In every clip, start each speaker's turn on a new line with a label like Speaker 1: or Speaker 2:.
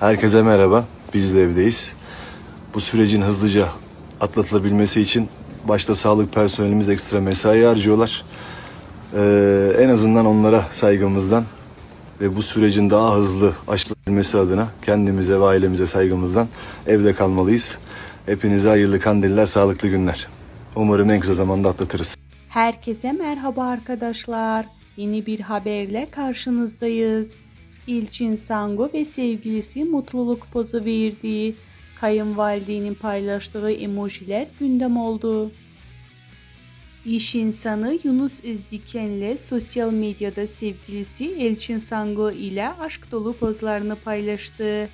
Speaker 1: Herkese merhaba. Biz de evdeyiz. Bu sürecin hızlıca atlatılabilmesi için başta sağlık personelimiz ekstra mesai harcıyorlar. Ee, en azından onlara saygımızdan ve bu sürecin daha hızlı aşılabilmesi adına kendimize ve ailemize saygımızdan evde kalmalıyız. Hepinize hayırlı kandiller, sağlıklı günler. Umarım en kısa zamanda atlatırız.
Speaker 2: Herkese merhaba arkadaşlar. Yeni bir haberle karşınızdayız. İlçin Sango ve sevgilisi mutluluk pozu verdi. Kayınvalidenin paylaştığı emojiler gündem oldu. İş insanı Yunus Özdiken'le sosyal medyada sevgilisi Elçin Sango ile aşk dolu pozlarını paylaştı.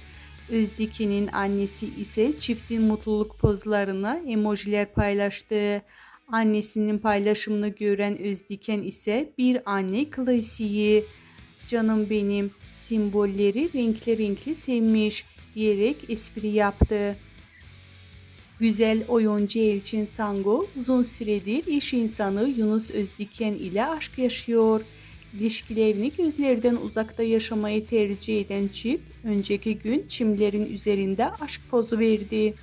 Speaker 2: Özdiken'in annesi ise çiftin mutluluk pozlarına emojiler paylaştı. Annesinin paylaşımını gören Özdiken ise bir anne klasiği. Canım benim simbolleri renkli renkli sevmiş diyerek espri yaptı. Güzel oyuncu Elçin Sango uzun süredir iş insanı Yunus Özdiken ile aşk yaşıyor. İlişkilerini gözlerden uzakta yaşamayı tercih eden çift önceki gün çimlerin üzerinde aşk pozu verdi.